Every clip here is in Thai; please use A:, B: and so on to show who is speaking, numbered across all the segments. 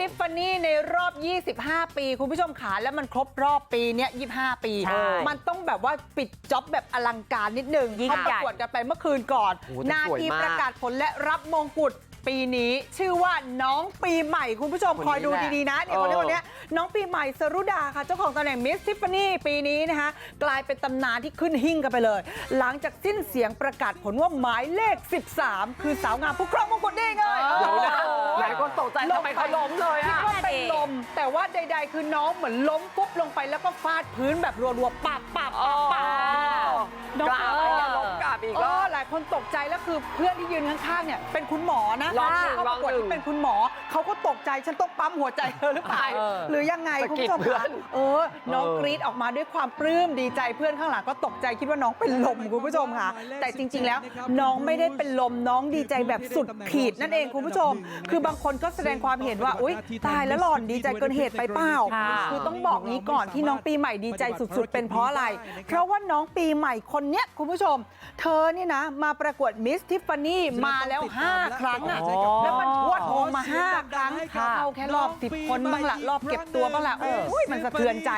A: ทิฟฟานี่ในรอบ 25 ปีคุณผู้ชมขาแล้วมันครบรอบปีเนี้ย25ปี
B: ใช่
A: มันต้องแบบว่าปิดจ็อบแบบอลังการนิดนึง
B: ยิ่ง
A: เขาประ
B: ใหญ่
A: กวดกันไปเมื่อคืนก่อน
C: โอ้โหแต่
A: นา
C: สวย
A: ที
C: มาก
A: ประกาศผลและรับมงกุฎปีนี้ชื่อว่าน้องปีใหม่คุณผู้ชม
C: คนนี้
A: คอยดู
C: แหละ
A: ดีๆนะเนี่ยคนนี้
C: เออ
A: คนเนี้ยน้องปีใหม่สรุดาค่ะ เจ้าของตำแหน่งมิสทิฟฟานี่ปีนี้นะคะกลายเป็นตำนานที่ขึ้นหิ่งกันไปเลย หลังจากสิ้นเสียงประกาศผลว่าหมายเลข 13 คือสาวงามผู้ครองมงกุฎนี่ไง
C: เดี๋ยวนะ
A: โอ้โห
C: ลายคนตกใจทำไมเขาล้มเลย
A: คิด
C: อะ
A: ว่าเป็นลม แต่ว่าใด ๆ คือน้องเหมือนล้มปุ๊บลงไปแล้วก็ฟาดพื้นแบบรัวๆปับปับปับปับน้อง
C: กราบ
A: เอ
C: อีก
A: อ
C: ล้มกราบ อีก
A: เอ
C: รอ
A: อบ หลายคนตกใจแล้วคือเพื่อนที่ยืนข้างๆเนี่ยเป็นคุณหมอนะ
C: ลองหนึ่ง
A: เขาประกวด
C: ลองหนึ่ง
A: ที่เป็นคุณหมอเขาก็ตกใจฉันต้องปั๊มหัวใจเธอหรือเปล่า
C: เออ
A: หรือยังไง
C: สะ
A: คุณ
C: กิด
A: ผู้ชม
C: เพื่อ
A: คะ
C: น
A: เออ น้อง
C: เออ
A: กรี๊ดออกมาด้วยความปลื้มดีใจเพื่อนข้างหลังก็ตกใจคิดว่าน้องเป็นลมคุณผู้ชมค่ะ แต่จริง ๆ แล้วน้องไม่ได้เป็นลมน้องดีใจแบบสุดขีดนั่นเองคุณผู้ชม คือบางคนก็แสดงความเห็นว่าอุ๊ย ตายแล้วหล่อนดีใจเกินเหตุไปเปล่า
B: ค่ะ
A: คือต้องบอกงี้ก่อนที่น้องปีใหม่ดีใจสุด ๆ เป็นเพราะอะไร เพราะว่าน้องปีใหม่คนเนี้ยคุณผู้ชม เธอนี่นะ มาประกวดมิสทิฟฟานี่มาแล้ว 5 ครั้งอะ
B: อ๋อ
A: แล้วมันพวดโงมา5ครั้ง เข้าแค่รอบ 10 คนบ้างละรอบเก็บตัวบ้างละโอ้ยมันสะเทือนใจ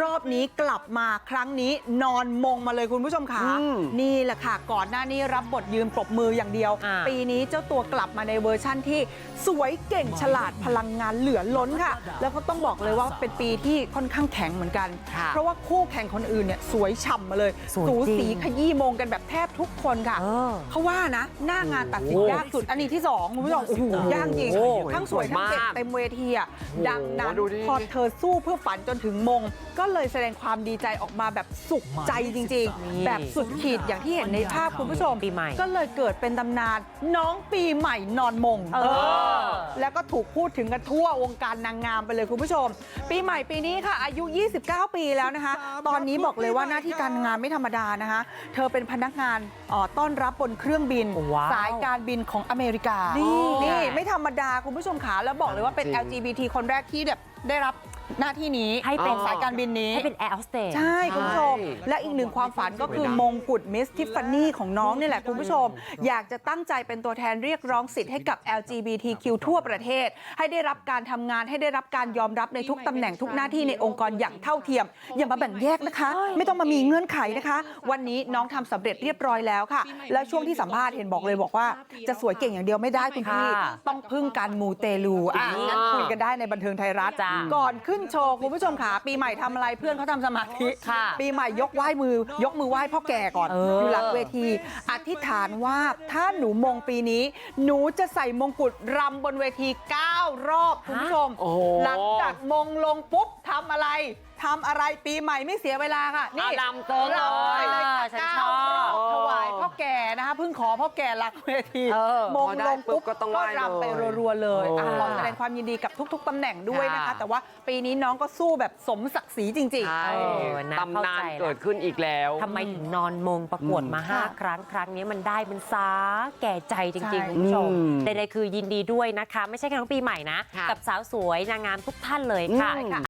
A: รอบนี้กลับมาครั้งนี้นอนมงมาเลยคุณผู้ชมค่ะ
C: อืม
A: นี่แหละค่ะ ก่อนหน้านี้รับบทยืนปรบมืออย่างเดียว
B: อ่า
A: ปีนี้เจ้าตัวกลับมาในเวอร์ชั่นที่สวยเก่งฉลาดพลังงานเหลือล้นค่ะ แล้วก็ต้องบอกเลยว่าเป็นปีที่ค่อนข้างแข็งเหมือนกัน
C: ค่ะ
A: เพราะว่าคู่แข่งคนอื่นเนี่ยสวยฉ่ำมาเลย
B: สวย
A: สู
B: จริง
A: สีขยี้มงกันแบบแทบทุกคนค่ะ
B: เออ
A: เขาว่านะ หน้างานตัดสิน
C: โอ้
A: ยากสุดอันนี้ที่สองคุณผู้ชมโอ้โหยากจริง
C: โอ้
A: ทั้งสวย
C: สวย
A: ทั้งเจ็บ
C: มาก
A: เต็มเวทีอะ
C: โอ้โห
A: ดังนั้น
C: ดูดิ
A: พอเธอสู้เพื่อฝันจนถึงมง ก็เลยแสดงความดีใจออกมาแบบสุขใจจริง
B: นี่
A: ๆแบบสุดขีดอย่างที่เห็นในภาพคุณผู้ชม
B: ปีใหม่
A: ก็เลยเกิดเป็นตำนานน้องปีใหม่นอนมง
B: เออ
A: แล้วก็ถูกพูดถึงกันทั่ววงการนางงามไปเลยคุณผู้ชม ปีใหม่ปีนี้ค่ะ อายุ 29 ปีแล้วนะคะ ตอนนี้บอกเลยว่าหน้าที่การงานไม่ธรรมดานะคะ เธอเป็นพนักงานเอ่อต้อนรับบนเครื่องบิน
B: ว้าว
A: สายการบินของอเมริกา
B: นี่
A: นี่ไม่ธรรมดาคุณผู้ชมขาแล้วบอกเลยว่าเป็น
C: จริง
A: LGBT คนแรกที่แบบ ได้รับหน้าที่นี้
B: ให้เป็น
A: ของสายการบินนี้
B: ให้เป็นแอร์โฮสเตส
A: ใช่คุณผู้ชม
C: ใช่
A: และอีกหนึ่งความฝันก็คือ
C: สวยนะ
A: มงกุฎมิสทิฟฟานี่ของน้องนี่แหละคุณผู้ชม อยากจะตั้งใจเป็นตัวแทนเรียกร้องสิทธิ์ให้กับ LGBTQ ทั่วประเทศ ให้ได้รับการทำงานให้ได้รับการยอมรับในทุกตำแหน่งทุกหน้าที่ในองค์กรอย่างเท่าเทียม อย่ามาแบ่งแยกนะคะ ไม่ต้องมามีเงื่อนไขนะคะ วันนี้น้องทำสำเร็จเรียบร้อยแล้วค่ะ แล้วช่วงที่สัมภาษณ์เห็นบอกเลยบอกว่า จะสวยเก่งอย่างเดียวไม่ได้คุณพี่
B: ค่ะ
A: ต้องพึ่งการมูเตลูอะงั้นคุยกันได้ในบันเทิงไทยรัฐ
B: จ้า
A: ก่อนขึ้นโชว์คุณผู้ชมขาปีใหม่ทำอะไรเพื่อนเขาทำสมาธิ
B: ค่ะ
A: ปีใหม่ยกไหว้มือยกมือไหว้พ่อแก่ก่อน
B: เอออ
A: ยู่หลังเวทีอธิษฐานว่าถ้าหนูมงปีนี้ หนูจะใส่มงกุฎรำบนเวที 9 รอบคุณผู้ชม
C: โอ้โห
A: หลังจากมงลงปุ๊บทำอะไรทำอะไรปีใหม่ไม่เสียเวลาค่ะ นี่
C: อะรำเติม
A: รำไปเลยค่ะ
B: ฉัน
A: เก้า ขอพ่อแก่หลังเวที
C: เออ
A: มง
C: พอได้
A: ลงปุ๊บ
C: ปุ๊บก็ต้องไหว้
A: รำไป
C: เลย
A: รัวๆเลยอะ
C: โอ้
A: ขอแสดงความยินดีกับทุก ๆตำแหน่งด้วยนะคะ
C: ค่ะ
A: แต่ว่าปีนี้น้องก็สู้แบบสมศักดิ์ศรีจริง
C: ใช่
B: เออนะ
C: ตำนาน
B: เข้าใจแล้ว
C: เกิดขึ้นอีกแล้ว
B: ทำไมถึงนอนมงประกวดมา
A: ค่ะ
B: 5ครั้งครั้งนี้มันได้มันสาแก่ใจจริง
A: ใช่
B: ๆคุณผู้ชม
C: อืม
B: ใดๆคือยินดีด้วยนะคะ ไม่ใช่แค่น้องปีใหม่นะ
C: ค่ะ
B: กับสาวสวยนางงามทุกท่านเลยค่ะ
C: อืม